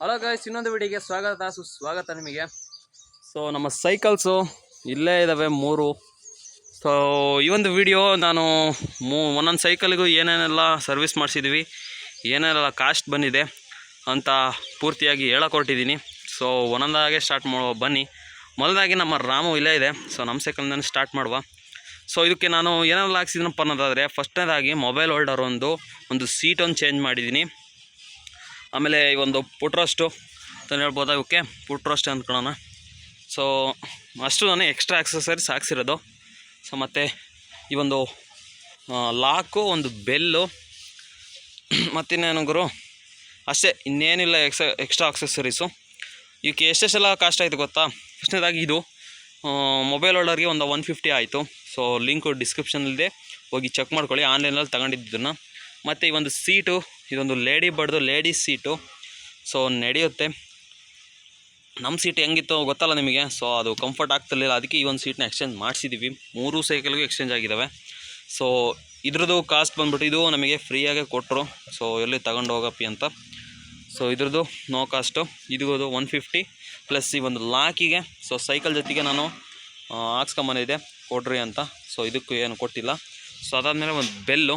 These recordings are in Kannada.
ಹಲೋ ಗೈಸ್ ಇನ್ನೊಂದು ವಿಡಿಯೋಗೆ ಸ್ವಾಗತ. ಸುಸ್ವಾಗತ ನಿಮಗೆ. ಸೊ ನಮ್ಮ ಸೈಕಲ್ಸು ಇಲ್ಲೇ ಇದ್ದಾವೆ ಮೂರು. ಸೊ ಈ ಒಂದು ವಿಡಿಯೋ ನಾನು ಮೂ, ಒಂದೊಂದು ಸೈಕಲ್ಗೂ ಏನೇನೆಲ್ಲ ಸರ್ವಿಸ್ ಮಾಡಿಸಿದ್ವಿ, ಏನೇನೆಲ್ಲ ಕಾಸ್ಟ್ ಬಂದಿದೆ ಅಂತ ಪೂರ್ತಿಯಾಗಿ ಹೇಳಕೊಟ್ಟಿದ್ದೀನಿ. ಸೊ ಒಂದೊಂದಾಗೆ ಸ್ಟಾರ್ಟ್ ಮಾಡುವ, ಬನ್ನಿ. ಮೊದಲಾಗಿ ನಮ್ಮ ರಾಮು ಇಲ್ಲೇ ಇದೆ. ಸೊ ನಮ್ಮ ಸೈಕಲ್ನ ಸ್ಟಾರ್ಟ್ ಮಾಡುವ. ಸೊ ಇದಕ್ಕೆ ನಾನು ಏನೆಲ್ಲ ಹಾಕ್ಸಿದ್ದೀನಪ್ಪ ಅನ್ನೋದಾದರೆ ಫಸ್ಟ್ನೇದಾಗಿ ಮೊಬೈಲ್ ಹೋಲ್ಡರ್ ಒಂದು ಒಂದು ಸೀಟೊಂದು ಚೇಂಜ್ ಮಾಡಿದ್ದೀನಿ. ಆಮೇಲೆ ಈ ಒಂದು ಪುಟ್ರೋಸ್ಟು ಅಂತ ಹೇಳ್ಬೋದು ಇವಕ್ಕೆ? ಪುಟ್ರೋಸ್ಟ್ ಅಂದ್ಕೊಳೋಣ ಸೊ ಅಷ್ಟು ನಾನು ಎಕ್ಸ್ಟ್ರಾ ಆಕ್ಸಸರೀಸ್ ಹಾಕ್ಸಿರೋದು. ಸೊ ಮತ್ತು ಈ ಒಂದು ಲಾಕು, ಒಂದು ಬೆಲ್ಲು ಮತ್ತಿನ್ನೇನು ಗುರು? ಅಷ್ಟೇ, ಇನ್ನೇನಿಲ್ಲ ಎಕ್ಸ ಎಕ್ಸ್ಟ್ರಾ ಆಕ್ಸಸರೀಸು ಇವಕ್ಕೆ ಎಷ್ಟೆಷ್ಟೆಲ್ಲ ಕಾಸ್ಟ್ ಆಯಿತು ಗೊತ್ತಾ? ಫಸ್ಟ್ನೇದಾಗಿ ಇದು ಮೊಬೈಲ್ ಆರ್ಡರ್ಗೆ ಒಂದು ಒನ್ ಫಿಫ್ಟಿ ಆಯಿತು. ಸೊ ಲಿಂಕು ಡಿಸ್ಕ್ರಿಪ್ಷನಲ್ಲಿದೆ ಹೋಗಿ ಚೆಕ್ ಮಾಡ್ಕೊಳ್ಳಿ. ಆನ್ಲೈನಲ್ಲಿ ತಗೊಂಡಿದ್ದನ್ನು ಮತ್ತು ಈ ಒಂದು ಸೀಟು, ಇದೊಂದು ಲೇಡಿ ಬಡ್ದು ಲೇಡೀಸ್ ಸೀಟು. ಸೊ ನಡೆಯುತ್ತೆ. ನಮ್ಮ ಸೀಟ್ ಹೆಂಗಿತ್ತು ಗೊತ್ತಲ್ಲ ನಿಮಗೆ. ಸೊ ಅದು ಕಂಫರ್ಟ್ ಆಗ್ತಿರ್ಲಿಲ್ಲ. ಅದಕ್ಕೆ ಈ ಒಂದು ಸೀಟ್ನ ಎಕ್ಸ್ಚೇಂಜ್ ಮಾಡಿಸಿದ್ದೀವಿ ಮೂರು ಸೈಕಲ್ಗೂ ಎಕ್ಸ್ಚೇಂಜ್ ಆಗಿದ್ದಾವೆ ಸೊ ಇದ್ರದ್ದು ಕಾಸ್ಟ್ ಬಂದ್ಬಿಟ್ಟು ಇದು ನಮಗೆ ಫ್ರೀಯಾಗೆ ಕೊಟ್ಟರು ಸೊ ಎಲ್ಲಿ ತಗೊಂಡು ಹೋಗಪ್ಪಿ ಅಂತ. ಸೊ ಇದ್ರದ್ದು ನೋ ಕಾಸ್ಟು ಇದು ಒನ್ ಫಿಫ್ಟಿ ಪ್ಲಸ್ ಈ ಒಂದು ಲಾಕಿಗೆ. ಸೊ ಸೈಕಲ್ ಜೊತೆಗೆ ನಾನು ಹಾಕ್ಸ್ಕೊಂಬಂದಿದ್ದೆ. ಕೊಡ್ರಿ ಅಂತ. ಸೊ ಇದಕ್ಕೂ ಏನು ಕೊಟ್ಟಿಲ್ಲ. ಸೊ ಅದಾದಮೇಲೆ ಒಂದು ಬೆಲ್ಲು.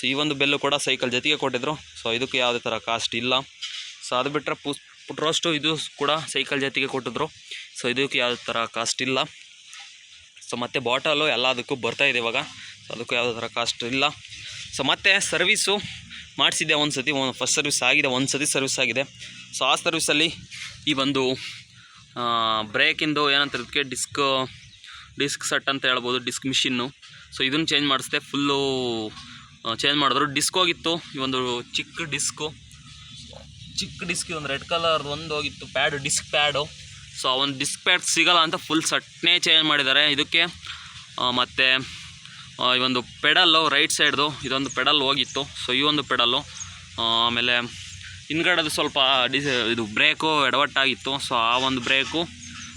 ಸೊ ಈ ಒಂದು ಬೆಲ್ಲು ಕೂಡ ಸೈಕಲ್ ಜೊತೆಗೆ ಕೊಟ್ಟಿದ್ರು. ಸೊ ಇದಕ್ಕೆ ಯಾವುದೇ ಥರ ಕಾಸ್ಟ್ ಇಲ್ಲ. ಸೊ ಅದು ಬಿಟ್ಟರೆ ಪುಸ್ ಪುಟ್ರೋಸ್ಟು ಇದು ಕೂಡ ಸೈಕಲ್ ಜೊತೆಗೆ ಕೊಟ್ಟಿದ್ರು. ಸೊ ಇದಕ್ಕೆ ಯಾವುದೇ ಥರ ಕಾಸ್ಟ್ ಇಲ್ಲ. ಸೊ ಮತ್ತು ಬಾಟಲು ಎಲ್ಲದಕ್ಕೂ ಬರ್ತಾ ಇದೆ ಇವಾಗ. ಸೊ ಅದಕ್ಕೂ ಯಾವುದೇ ಥರ ಕಾಸ್ಟ್ ಇಲ್ಲ. ಸೊ ಮತ್ತು ಸರ್ವೀಸು ಮಾಡಿಸಿದ್ದೆ ಒಂದು ಸತಿ ಒಂದು ಫಸ್ಟ್ ಸರ್ವಿಸ್ ಆಗಿದೆ. ಒಂದು ಸತಿ ಸರ್ವಿಸ್ ಆಗಿದೆ. ಸೊ ಆ ಸರ್ವಿಸಲ್ಲಿ ಈ ಒಂದು ಬ್ರೇಕಿಂದು ಏನಂತ ಇದಕ್ಕೆ? ಡಿಸ್ಕ್ ಡಿಸ್ಕ್ ಸೆಟ್ ಅಂತ ಹೇಳ್ಬೋದು. ಡಿಸ್ಕ್ ಮಿಷಿನ್ನು ಸೊ ಇದನ್ನು ಚೇಂಜ್ ಮಾಡಿಸ್ದೆ. ಫುಲ್ಲು ಚೇಂಜ್ ಮಾಡಿದ್ರು. ಡಿಸ್ಕ್ ಹೋಗಿತ್ತು. ಈ ಒಂದು ಚಿಕ್ಕ ಡಿಸ್ಕು ಚಿಕ್ಕ ಡಿಸ್ಕ್ ಒಂದು ರೆಡ್ ಕಲರ್ ಒಂದು ಹೋಗಿತ್ತು. ಪ್ಯಾಡು ಡಿಸ್ಕ್ ಪ್ಯಾಡು ಸೊ ಆ ಒಂದು ಡಿಸ್ಕ್ ಪ್ಯಾಡ್ ಸಿಗಲ್ಲ ಅಂತ ಫುಲ್ ಸಟ್ನೇ ಚೇಂಜ್ ಮಾಡಿದ್ದಾರೆ. ಇದಕ್ಕೆ ಮತ್ತು ಈ ಒಂದು ಪೆಡಲ್ಲು ರೈಟ್ ಸೈಡ್ದು ಇದೊಂದು ಪೆಡಲ್ ಹೋಗಿತ್ತು. ಸೊ ಈ ಒಂದು ಪೆಡಲ್ಲು ಆಮೇಲೆ ಹಿಂದ್ಗಡೆದು ಸ್ವಲ್ಪ ಡಿಸ್ ಇದು ಬ್ರೇಕು ಎಡವಟ್ಟಾಗಿತ್ತು ಸೊ ಆ ಒಂದು ಬ್ರೇಕು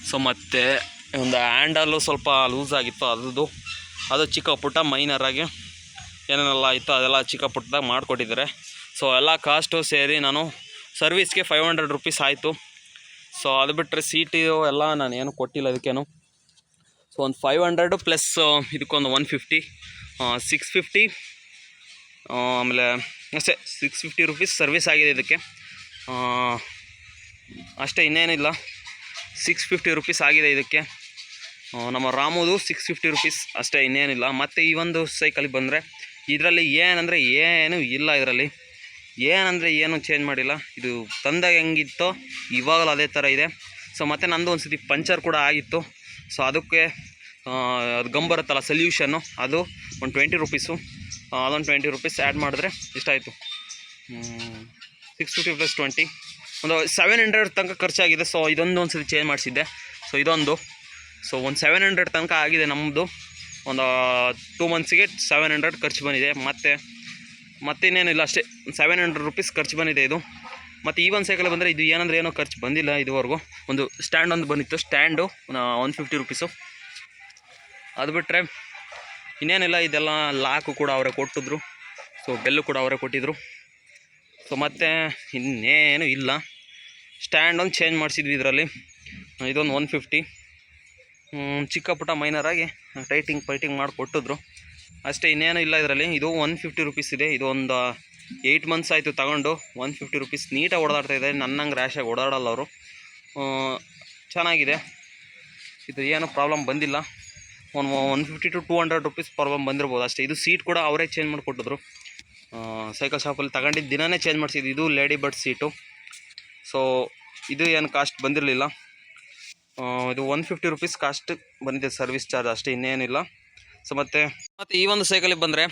ಸೊ ಮತ್ತು ಒಂದು ಹ್ಯಾಂಡಲ್ಲು ಸ್ವಲ್ಪ ಲೂಸ್ ಆಗಿತ್ತು. ಅದ್ರದ್ದು ಅದು ಚಿಕ್ಕ ಪುಟ್ಟ ಮೈನರಾಗಿ ಏನೇನೆಲ್ಲ ಇತ್ತು ಅದೆಲ್ಲ ಚಿಕ್ಕ ಪುಟ್ಟದಾಗ ಮಾಡಿಕೊಟ್ಟಿದ್ದಾರೆ. ಸೊ ಎಲ್ಲ ಕಾಸ್ಟು ಸೇರಿ ನಾನು ಸರ್ವಿಸ್ಗೆ ಫೈವ್ ಹಂಡ್ರೆಡ್ ರುಪೀಸ್ ಆಯಿತು. ಸೊ ಅದು ಬಿಟ್ಟರೆ ಸೀಟು ಎಲ್ಲ ನಾನು ಏನು ಕೊಟ್ಟಿಲ್ಲ ಅದಕ್ಕೇನು. ಸೊ ಒಂದು ಫೈವ್ ಹಂಡ್ರೆಡು ಪ್ಲಸ್ ಇದಕ್ಕೊಂದು ಒನ್ ಫಿಫ್ಟಿ ಸಿಕ್ಸ್ ಫಿಫ್ಟಿ ಆಮೇಲೆ ಅಷ್ಟೇ ಸಿಕ್ಸ್ ಫಿಫ್ಟಿ ರುಪೀಸ್ ಸರ್ವಿಸ್ ಆಗಿದೆ ಇದಕ್ಕೆ. ಅಷ್ಟೇ ಇನ್ನೇನಿಲ್ಲ. ಸಿಕ್ಸ್ ಫಿಫ್ಟಿ ರುಪೀಸ್ ಆಗಿದೆ ಇದಕ್ಕೆ. ನಮ್ಮ ರಾಮುದು ಸಿಕ್ಸ್ ಫಿಫ್ಟಿ ರುಪೀಸ್ ಅಷ್ಟೇ ಇನ್ನೇನಿಲ್ಲ. ಮತ್ತು ಈ ಒಂದು ಸೈಕಲಿಗೆ ಬಂದರೆ ಇದರಲ್ಲಿ ಏನಂದರೆ ಏನು ಇಲ್ಲ ಇದರಲ್ಲಿ. ಏನಂದರೆ ಏನು ಚೇಂಜ್ ಮಾಡಿಲ್ಲ. ಇದು ತಂದಾಗ ಹೆಂಗಿತ್ತೋ ಇವಾಗಲೂ ಅದೇ ಥರ ಇದೆ. ಸೊ ಮತ್ತು ನಂದು ಒಂದು ಸತಿ ಪಂಚರ್ ಕೂಡ ಆಗಿತ್ತು. ಸೊ ಅದಕ್ಕೆ ಅದು ಗಮ್ ಬರುತ್ತಲ್ಲ ಸೊಲ್ಯೂಷನ್ನು ಅದು ಒಂದು ಟ್ವೆಂಟಿ ರುಪೀಸು ಅದೊಂದು ಟ್ವೆಂಟಿ ರುಪೀಸ್ ಆ್ಯಡ್ ಮಾಡಿದ್ರೆ ಇಷ್ಟಾಯಿತು ಸಿಕ್ಸ್ ಫಿಫ್ಟಿ ಪ್ಲಸ್ ಟ್ವೆಂಟಿ ಒಂದು ಸೆವೆನ್ ಹಂಡ್ರೆಡ್ ತನಕ ಖರ್ಚಾಗಿದೆ. ಸೊ ಇದೊಂದು ಒಂದು ಸತಿ ಚೇಂಜ್ ಮಾಡಿಸಿದ್ದೆ. ಸೊ ಇದೊಂದು. ಸೊ ಒಂದು ಸೆವೆನ್ ಹಂಡ್ರೆಡ್ ತನಕ ಆಗಿದೆ ನಮ್ಮದು ಒಂದು ಟೂ ಮಂತ್ಸಿಗೆ ಸೆವೆನ್ ಹಂಡ್ರೆಡ್ ಖರ್ಚು ಬಂದಿದೆ. ಮತ್ತು ಇನ್ನೇನಿಲ್ಲ ಅಷ್ಟೇ. ಸೆವೆನ್ ಹಂಡ್ರೆಡ್ ರುಪೀಸ್ ಖರ್ಚು ಬಂದಿದೆ ಇದು. ಮತ್ತು ಈ ಒಂದು ಸೈಕಲ್ ಬಂದರೆ ಇದು ಏನಂದ್ರೆ ಏನೋ ಖರ್ಚು ಬಂದಿಲ್ಲ ಇದುವರೆಗೂ. ಒಂದು ಸ್ಟ್ಯಾಂಡ್ ಒಂದು ಬಂದಿತ್ತು. ಸ್ಟ್ಯಾಂಡು ಒನ್ ಫಿಫ್ಟಿ ರುಪೀಸು ಅದು ಬಿಟ್ಟರೆ ಇನ್ನೇನಿಲ್ಲ, ಇದೆಲ್ಲ ಲಾಕು ಕೂಡ ಅವರೇ ಕೊಟ್ಟಿದ್ರು. ಸೊ ಬೆಲ್ಲು ಕೂಡ ಅವರೇ ಕೊಟ್ಟಿದ್ರು. ಸೊ ಮತ್ತು ಇನ್ನೇನು ಇಲ್ಲ. ಸ್ಟ್ಯಾಂಡ್ ಒಂದು ಚೇಂಜ್ ಮಾಡಿಸಿದ್ವಿ ಇದರಲ್ಲಿ. ಇದೊಂದು ಒನ್ ಫಿಫ್ಟಿ ಚಿಕ್ಕ ಪುಟ್ಟ ಮೈನರಾಗಿ ಟೈಟಿಂಗ್ ಪೈಟಿಂಗ್ ಮಾಡಿ ಕೊಟ್ಟಿದ್ರು. ಅಷ್ಟೇ ಇನ್ನೇನು ಇಲ್ಲ ಇದರಲ್ಲಿ. ಇದು ಒನ್ ಫಿಫ್ಟಿ ರುಪೀಸ್ ಇದೆ. ಇದು ಒಂದು ಏಯ್ಟ್ ಮಂತ್ಸ್ ಆಯಿತು ತಗೊಂಡು ಒನ್ ಫಿಫ್ಟಿ ರುಪೀಸ್ ನೀಟಾಗಿ ಓಡಾಡ್ತಾ ಇದೆ ನನ್ನಂಗೆ ರ್ಯಾಶಾಗಿ ಓಡಾಡಲ್ಲ ಅವರು. ಚೆನ್ನಾಗಿದೆ. ಇದು ಏನೂ ಪ್ರಾಬ್ಲಮ್ ಬಂದಿಲ್ಲ. One one fifty two two hundred rupees problem ಬಂದಿರ್ಬೋದು. ಅಷ್ಟೇ, ಇದು ಸೀಟ್ ಕೂಡ ಅವರೇ ಚೇಂಜ್ ಮಾಡಿಕೊಟ್ಟಿದ್ರು ಸೈಕಲ್ ಶಾಪಲ್ಲಿ ತಗೊಂಡಿದ್ದು ದಿನಾನೇ ಚೇಂಜ್ ಮಾಡಿಸಿದ್ದು. ಇದು ಲೇಡಿ ಬರ್ಡ್ ಸೀಟು ಸೊ ಇದು ಏನು ಕಾಸ್ಟ್ ಬಂದಿರಲಿಲ್ಲ. ಇದು ಒನ್ ಫಿಫ್ಟಿ ರುಪೀಸ್ ಕಾಸ್ಟ್ ಬಂದಿದೆ ಸರ್ವಿಸ್ ಚಾರ್ಜ್ ಅಷ್ಟೇ, ಇನ್ನೇನಿಲ್ಲ. ಸೊ ಮತ್ತು ಮತ್ತು ಈ ಒಂದು ಸೈಕಲಿಗೆ ಬಂದರೆ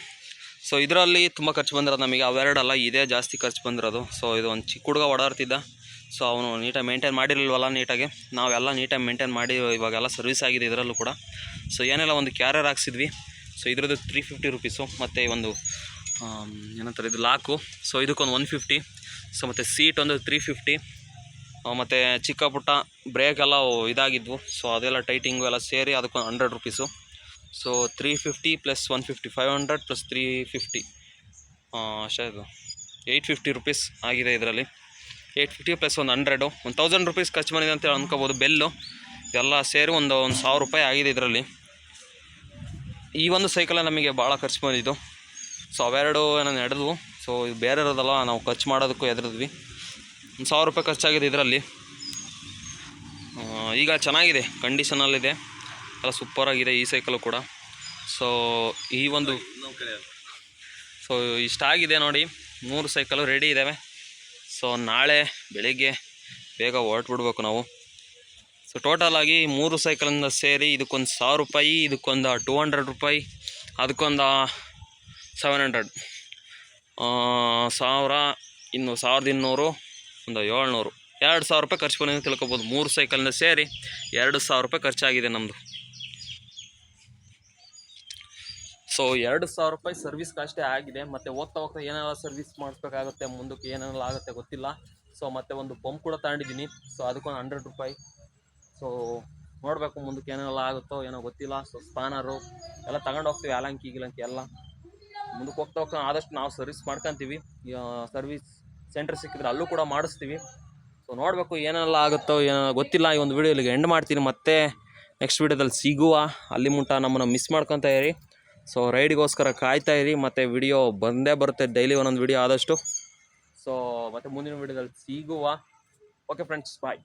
ಸೊ ಇದರಲ್ಲಿ ತುಂಬ ಖರ್ಚು ಬಂದಿರೋದು ನಮಗೆ, ಅವೆರಡಲ್ಲ, ಇದೇ ಜಾಸ್ತಿ ಖರ್ಚು ಬಂದಿರೋದು. ಸೊ ಇದು ಒಂದು ಚಿಕ್ಕ ಹುಡುಗ ಓಡಾಡ್ತಿದ್ದ. ಸೊ ಅವನು ನೀಟಾಗಿ ಮೇಂಟೈನ್ ಮಾಡಿರಲಿಲ್ವಲ್ಲ ನೀಟಾಗಿ ನಾವೆಲ್ಲ ನೀಟಾಗಿ ಮೇಂಟೈನ್ ಮಾಡಿ, ಇವಾಗೆಲ್ಲ ಸರ್ವಿಸ್ ಆಗಿದೆ ಇದರಲ್ಲೂ ಕೂಡ. ಸೊ ಏನೆಲ್ಲ ಒಂದು ಕ್ಯಾರಿಯರ್ ಹಾಕ್ಸಿದ್ವಿ. ಸೊ ಇದ್ರದ್ದು ತ್ರೀ ಫಿಫ್ಟಿ ರುಪೀಸು ಮತ್ತು ಒಂದು ಏನಂತಾರೆ, ಇದು ಲಾಕು ಸೊ ಇದಕ್ಕೊಂದು ಒನ್ ಫಿಫ್ಟಿ ಸೊ ಮತ್ತು ಸೀಟ್ ಒಂದು ತ್ರೀ ಫಿಫ್ಟಿ ಮತ್ತು ಚಿಕ್ಕ ಪುಟ್ಟ ಬ್ರೇಕ್ ಎಲ್ಲ ಇದಾಗಿದ್ವು. ಸೊ ಅದೆಲ್ಲ ಟೈಟಿಂಗು ಎಲ್ಲ ಸೇರಿ ಅದಕ್ಕೊಂದು hundred rupees so three fifty plus one fifty five hundred plus three fifty ಅಷ್ಟೇ ಇದು. ಏಯ್ಟ್ ಫಿಫ್ಟಿ ರುಪೀಸ್ ಆಗಿದೆ ಇದರಲ್ಲಿ. ಏಯ್ಟ್ ಫಿಫ್ಟಿ ಪ್ಲಸ್ ಒಂದು ಹಂಡ್ರೆಡು ಒಂದು ತೌಸಂಡ್ ರುಪೀಸ್ ಖರ್ಚು ಮಾಡಿದೆ ಅಂತ ಅನ್ಕೋಬೋದು. ಬೆಲ್ಲು ಎಲ್ಲ ಸೇರಿ ಒಂದು ಒಂದು ಸಾವಿರ ರೂಪಾಯಿ ಆಗಿದೆ ಇದರಲ್ಲಿ. ಈ ಒಂದು ಸೈಕಲೇ ನಮಗೆ ಭಾಳ ಖರ್ಚು ಬಂದಿದ್ದು. ಸೊ ಅವೆರಡು ನಾನು ನಡೆದ್ವು. ಸೊ ಇದು ಬೇರೆ ಇರೋದಲ್ಲ, ನಾವು ಖರ್ಚು ಮಾಡೋದಕ್ಕೂ ಎದುರಿದ್ವಿ ಒಂದು ಸಾವಿರ ರೂಪಾಯಿ ಖರ್ಚಾಗಿದೆ ಇದರಲ್ಲಿ. ಈಗ ಚೆನ್ನಾಗಿದೆ ಕಂಡೀಷನಲ್ಲಿದೆ ಎಲ್ಲ ಸೂಪರಾಗಿದೆ ಈ ಸೈಕಲು ಕೂಡ. ಸೊ ಈ ಒಂದು ಸೊ ಇಷ್ಟಾಗಿದೆ ನೋಡಿ, ಮೂರು ಸೈಕಲು ರೆಡಿ ಇದ್ದಾವೆ ಸೊ ನಾಳೆ ಬೆಳಿಗ್ಗೆ ಬೇಗ ಹೊರಟ್ಬಿಡ್ಬೇಕು ನಾವು. ಸೊ ಟೋಟಲ್ ಆಗಿ ಮೂರು ಸೈಕಲಿಂದ ಸೇರಿ ಇದಕ್ಕೊಂದು ಸಾವಿರ ರೂಪಾಯಿ, ಇದಕ್ಕೊಂದು ಟೂ ಹಂಡ್ರೆಡ್ ರೂಪಾಯಿ, ಅದಕ್ಕೊಂದು ಸೆವೆನ್ ಹಂಡ್ರೆಡ್ ಸಾವಿರ ಇನ್ನು ಸಾವಿರದ ಇನ್ನೂರು. ಒಂದು ಏಳ್ನೂರು. ಎರಡು ಸಾವಿರ ರೂಪಾಯಿ ಖರ್ಚು ಬಂದಿದೆ ತಿಳ್ಕೊಬೋದು. ಮೂರು ಸೈಕಲ್ನ ಸೇರಿ ಎರಡು ಸಾವಿರ ರೂಪಾಯಿ ಖರ್ಚಾಗಿದೆ ನಮ್ಮದು ಸೊ ಎರಡು ಸಾವಿರ ರೂಪಾಯಿ ಸರ್ವಿಸ್ ಅಷ್ಟೇ ಆಗಿದೆ. ಮತ್ತು ಹೋಗ್ತಾ ಹೋಗ್ತಾ ಏನೆಲ್ಲ ಸರ್ವಿಸ್ ಮಾಡಿಸ್ಬೇಕಾಗುತ್ತೆ, ಮುಂದಕ್ಕೆ ಏನೆಲ್ಲ ಆಗುತ್ತೆ ಗೊತ್ತಿಲ್ಲ. ಸೊ ಮತ್ತೆ ಒಂದು ಪಂಪ್ ಕೂಡ ತಗೊಂಡಿದ್ದೀನಿ. ಸೊ ಅದಕ್ಕೊಂದು ಹಂಡ್ರೆಡ್ ರೂಪಾಯಿ. ಸೊ ನೋಡಬೇಕು ಮುಂದಕ್ಕೆ ಏನೆಲ್ಲ ಆಗುತ್ತೋ ಏನೋ ಗೊತ್ತಿಲ್ಲ. ಸೊ ಸ್ಪಾನರು ಎಲ್ಲ ತಗೊಂಡು ಹೋಗ್ತೀವಿ. ಅಲಂಕಿ ಗಿಲಂಕಿ ಎಲ್ಲ. ಮುಂದಕ್ಕೆ ಹೋಗ್ತಾ ಹೋಗ್ತಾ ಆದಷ್ಟು ನಾವು ಸರ್ವಿಸ್ ಮಾಡ್ಕೊತೀವಿ. ಸರ್ವಿಸ್ ಸೆಂಟರ್ ಸಿಕ್ಕಿದ್ರೆ ಅಲ್ಲೂ ಕೂಡ ಮಾಡಿಸ್ತೀವಿ. ಸೊ ನೋಡಬೇಕು ಏನೆಲ್ಲ ಆಗುತ್ತೋ, ಏನೋ ಗೊತ್ತಿಲ್ಲ. ಈ ಒಂದು ವಿಡಿಯೋ ಇಲ್ಲಿಗೆ ಎಂಡ್ ಮಾಡ್ತೀನಿ. ಮತ್ತೆ ನೆಕ್ಸ್ಟ್ ವಿಡಿಯೋದಲ್ಲಿ ಸಿಗುವ. ಅಲ್ಲಿ ಮುಟ್ಟ ನಮ್ಮನ್ನು ಮಿಸ್ ಮಾಡ್ಕೊತಾ ಇರಿ. ಸೊ ರೈಡಿಗೋಸ್ಕರ ಕಾಯ್ತಾ ಇರಿ. ಮತ್ತು ವಿಡಿಯೋ ಬಂದೇ ಬರುತ್ತೆ. ಡೈಲಿ ಒಂದೊಂದು ವಿಡಿಯೋ ಆದಷ್ಟು. ಸೊ ಮತ್ತೆ ಮುಂದಿನ ವಿಡಿಯೋದಲ್ಲಿ ಸಿಗುವ. Okay friends bye